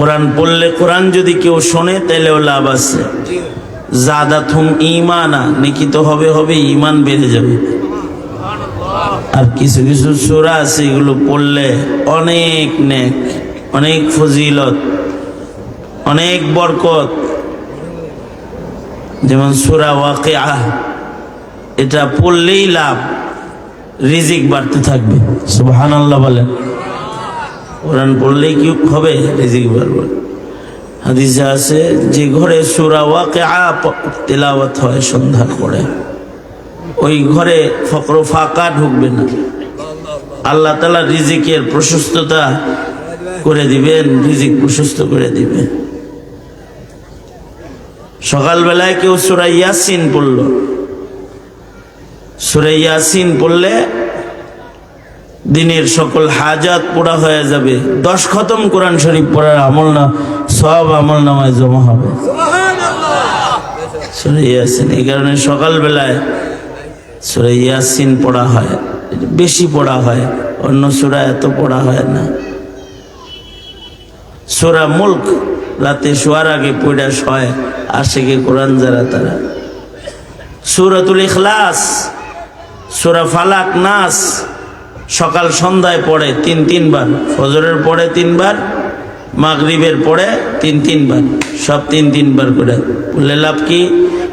কোরআন পড়লে কোরআন যদি কেউ শোনে তাহলেও লাভ আছে। জাদা থুম ইমানা নাকি তো হবে হবে ইমান বেড়ে যাবে। আর কিছু কিছু সুরা আছে, এগুলো পড়লে অনেক নেক, অনেক ফজিলত, অনেক বরকত। যেমন সুরা ওয়াকে আহ এটা পড়লেই লাভ, রিজিক বাড়তে থাকবে। সুবহান আল্লাহ বলেন। কোরআন পড়লেই কি হবে? রিজিক বাড়বে হাদিসে আছে, যে ঘরে সুরা ওয়াকে তেলাওয়াত হয় সন্ধ্যার পরে ওই ঘরে ফকর ফাঁকা ঢুকবে না। আল্লাহ তালা রিজিকের প্রশস্ততা করে দিবেন, রিজিক প্রশস্ত করে দিবেন। সকালবেলায় কেউ সুরা ইয়াসিন পড়ল। সুরা ইয়াসিন পড়লে দিনের সকল হাজাত পোড়া হয়ে যাবে। দশ খতম কোরআন শরীফ পড়ার আমল না সব আমল নামায় জমা হবে। সুরা ইয়াসিন এই কারণে সকালবেলায় সুরা ইয়াসিন পড়া হয় বেশি পড়া হয় অন্য সুরা এত পড়া হয় না। সুরা মুল্ক রাতে শোয়ার আগে পড়া শয় আশেকে কোরআন যারা তারা। সুরাতুল ইখলাস সুরা ফালাক নাস সকাল সন্ধ্যায় পড়ে তিন তিনবার, ফজরের পরে তিনবার, মাগরিবের পরে তিন তিনবার, সব তিন তিনবার করে। বললে লাভ কি?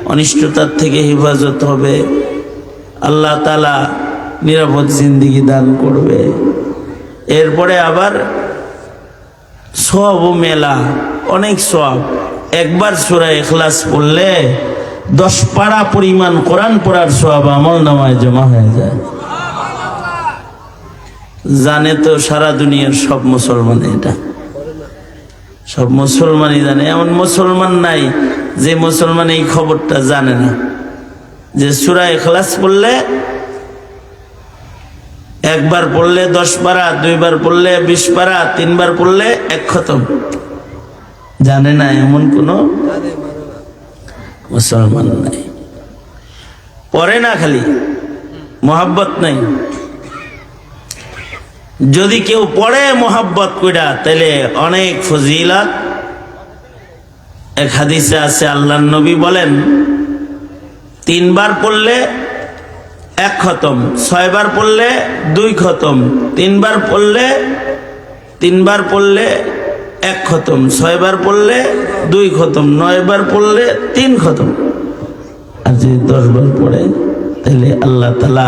অনিষ্টতার থেকে হেফাজত হবে। আল্লাহ তালা নিরাপদ জিন্দিগি দান করবে। এরপরে আবার সব মেলা, অনেক সব একবার সুরা এখলাস পড়লে দশ পাড়া পরিমাণ কোরআন পড়ার সব আমল নামায় জমা হয়ে যায়। জানে তো সারা দুনিয়ার সব মুসলমান এটা। সব মুসলমানই জানে। এমন মুসলমান নাই যে মুসলমান এই খবরটা জানে না। যে সুরা এখলাস পড়লে, একবার পড়লে দশ পারা, দুইবার পড়লে বিশ পারা, তিনবার পড়লে এক খতম। জানে না এমন কোনো মুসলমান নাই। পড়ে না খালি, মোহাব্বত নাই। যদি কেউ পড়ে মোহাব্বত কইরা তাহলে অনেক ফজিলাত। এক হাদিসে আছে আল্লাহ নবী বলেন, তিনবার পড়লে এক খতম, ছয়বার পড়লে দুই খতম, তিনবার পড়লে তিনবার পড়লে এক খতম, ছয়বার পড়লে দুই খতম, নয়বার পড়লে তিন খতম। আর যদি দশবার পড়ে তাহলে আল্লাহ তালা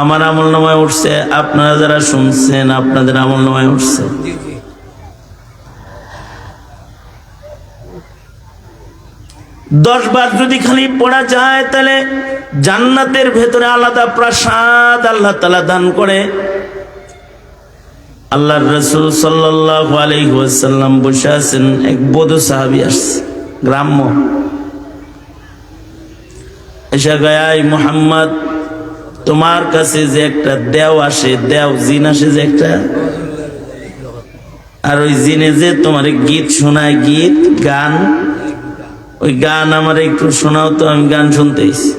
আমার আমল নামায় উঠছে, আপনারা যারা শুনছেন, আপনাদের আমল নামায় উঠছে। দশ বার যদি খালি পড়া যায়, তাহলে জান্নাতের ভেতরে আলাদা প্রাসাদ আল্লাহ তালা দান করে। আল্লাহ রসুল আলাইসাল্লাম বসে আছেন, এক বধু সাহাবি আসছে, গ্রাম্য। এসা গায় মোহাম্মদ তোমার কাছে যে একটা দেও আসে, দেও জিন আসে যে একটা? আর ওই জিনে যে তোমার গীত শোনায়, গীত, গান, ওই গান আমার একটু শোনাও তো, আমি গান শুনতেছি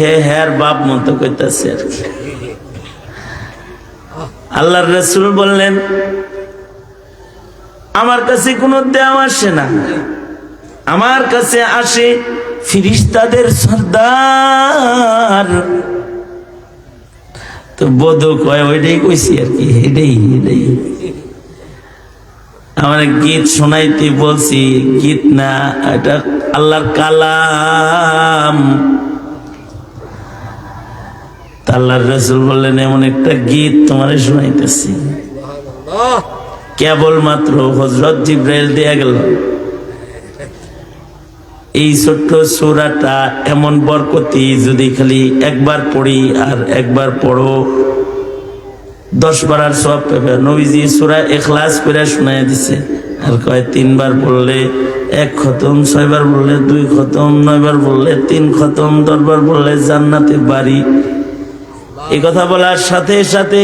হে হ্যার বাপ মতো কইতাছে আর কি। আল্লাহর রসুল বললেন, আমার কাছে কোনো দেও আসে না। আমার কাছে আসে ফিরিস্তাদের সর্দার। তো বোধ কয় ওইটাই কইছি আর কি এটাই এটাই। আমার গীত শোনাইতে বলছি গীত না এটা আল্লাহর কালাম। আল্লাহর রসুল বললেন এমন একটা গীত তোমার শোনাইতেছি। কেবলমাত্র হজরত জিব্রাইল দেয়া গেল। এই ছোট্ট সুরাটা এমন বরকতি যদি খালি একবার পড়ি আর একবার পড়ো। দশ বারার সব পেবে। নবীজি সুরা এখলাস করে শোনাই দিছে। আর কয়, তিনবার পড়লে এক খতম, ছয়বার বললে দুই খতম, নয়বার বললে তিন খতম, দশবার বললে জান্নাতে বাড়ি। এই কথা বলার সাথে সাথে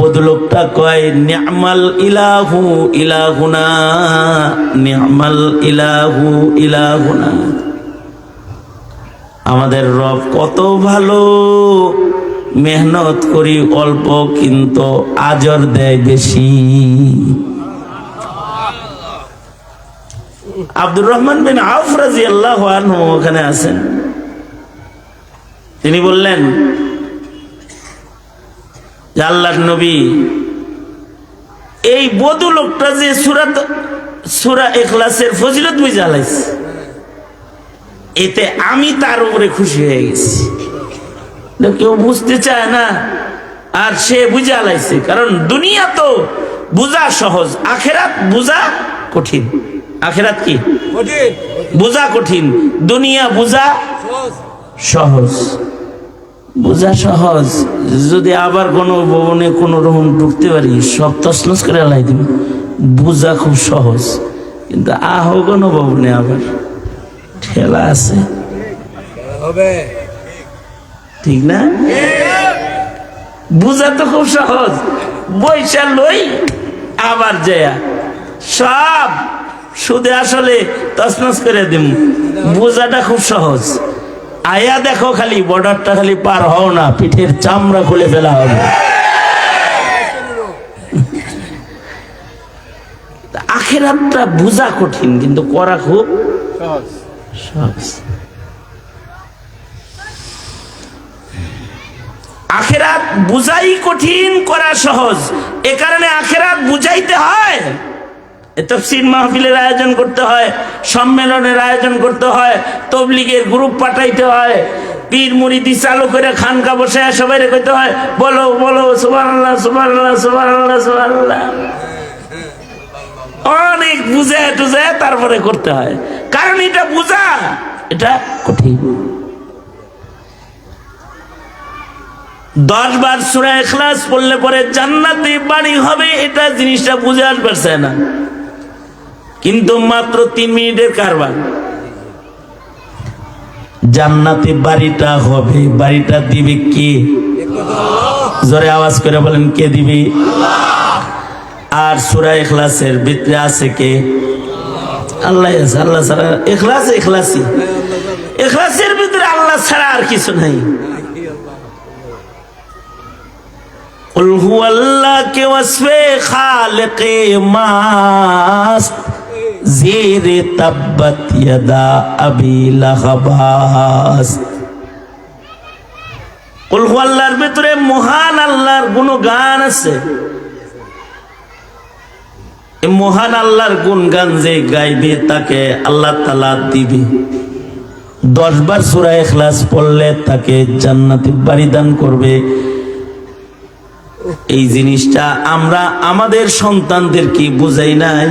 বদলোকটা কয়, নিয়ামাল ইলাহু ইলাহুনা, নিয়ামাল ইলাহু ইলাহুনা। আমাদের রব কত ভালো, মেহনত করি অল্প কিন্তু আজর দেয় বেশি। আব্দুর রহমান বিন আউফ রাজি আল্লাহ ওখানে আছেন। তিনি বললেন যে আল্লাহর নবী। এই বধু লোকটা যে সুরাত সুরা এখলাসের ফজিলত বুঝে আলাইছে। এতে আমি তার উপরে খুশি হয়ে গেছি। কেউ বুঝতে চায় না আর সে বুঝে আলাইছে। কারণ দুনিয়া তো বুঝা সহজ আখেরাত বুঝা কঠিন। আখেরাত কি? বুঝা কঠিন। দুনিয়া বুঝা সহজ। বোঝা সহজ। যদি আবার কোনো ভবনে কোনো রকম ঢুকতে পারি সব তসনস করে লাই দিব বোঝা খুব সহজ। কিন্তু আহ কোনো ভবনে আবার। ঠেলা আছে। হবে। ঠিক না? বোঝা তো খুব সহজ। বৈশা লই আবার জয়া সব সুদে আসলে তসনস করে দিম। বোঝাটা খুব সহজ। আয়া দেখো খালি বর্ডারটা খালি পার হও না পিঠের চামড়া খুলে ফেলা হবে। আখেরাতটা বোঝা কঠিন কিন্তু করা খুব সহজ। সহজ। আখেরাত বুঝাই কঠিন করা সহজ। এ কারণে আখেরাত বুঝাইতে হয় তফসির মাহফিলের আয়োজন করতে হয়, সম্মেলনের আয়োজন করতে হয়, তবলিগের গ্রুপ পাঠাইতে হয়, পীর মুড়িদি চালু করে খানকা বসে সবাই কইতে হয়, বলো বলো, সুবহানাল্লাহ সুবহানাল্লাহ সুবহানাল্লাহ সুবহানাল্লাহ। অনেক বুঝে টুঝে তারপরে করতে হয়। কারণ এটা বুঝা, এটা কঠিন। দশ বার সুরা এখলাস পড়লে পরে জান্নাতে বাড়ি হবে, এটা জিনিসটা বুঝে আসবে না। কিন্তু মাত্র তিন মিনিটের কারবার। জান্নাতে বাড়িটা হবে। বাড়িটা দিবে কে? জোরে আওয়াজ করে বলেন, কে দিবি? আর সুরা এখলাসের ভিতরে আছে কে? আল্লাহ আল্লাহ ছাড়া এখলাস এখলাসি এখলাসের ভিতরে আল্লাহ ছাড়া আর কিছু নাই। আল্লাহ কে ওয়াসফে খালেকে মাস্ত জেরে তাব্বাত ইয়াদা আবি লাহাবাস কুল আল্লাহর ভিতরে মহান আল্লাহর গুণগান আছে। মহান আল্লাহর গুণগান যে গাইবে, তাকে আল্লাহ তালা দিবে। দশ বার সুরা এখলাস পড়লে তাকে জান্নাতি বাড়ি দান করবে। এই জিনিসটা আমরা আমাদের সন্তানদের কি বুঝাই নাই।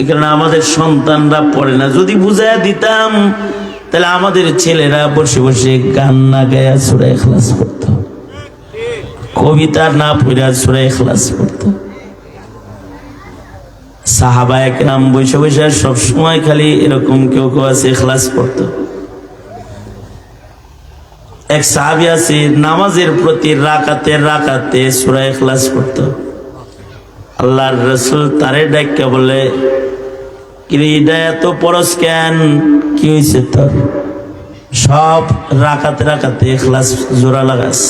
এখানে আমাদের সন্তানরা পড়ে না। যদি বুঝাইয়া দিতাম, তাহলে আমাদের ছেলেরা বসে বসে গান না গায়া সুরা এখলাস পড়তো। কবিতা না পড়া সুরা এখলাস পড়তো। সাহাবা একরাম বসে বসে সব সময় খালি এরকম কেউ কেউ আছে এখলাস পড়তো। এক সাহাবি আছে, নামাজের প্রতি রাকাতে রাকাতে সুরা এখলাস পড়তো। আল্লাহর রসুল তারে ডাক্কা বলে কিরে এত পরশ কেন? কি হয়েছে তোর? সব রাকাতে রাকাতে এখলাস জোড়া লাগাস।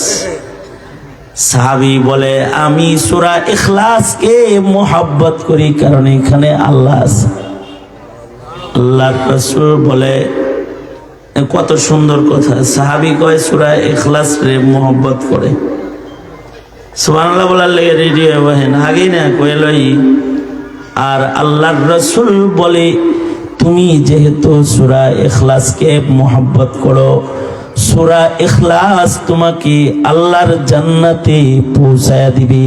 সাহাবি বলে, আমি সুরা এখলাসকে মোহাব্বত করি কারণ এখানে আল্লাহ আছে। আল্লাহর রসুল বলে কত সুন্দর কথা। সাহাবি কয়, সুরা এখলাস রে মোহব্বত করে। সুবহানাল্লাহ বলার লেগে রেডি হয়ে বহেন। আগেই না কয়ে লই। আর আল্লাহর রসুল বলে, তুমি যেহেতু সুরা এখলাসকে মোহাব্বত করো, সুরা এখলাস তোমাকে আল্লাহর জান্নাতে পৌঁছায় দিবে।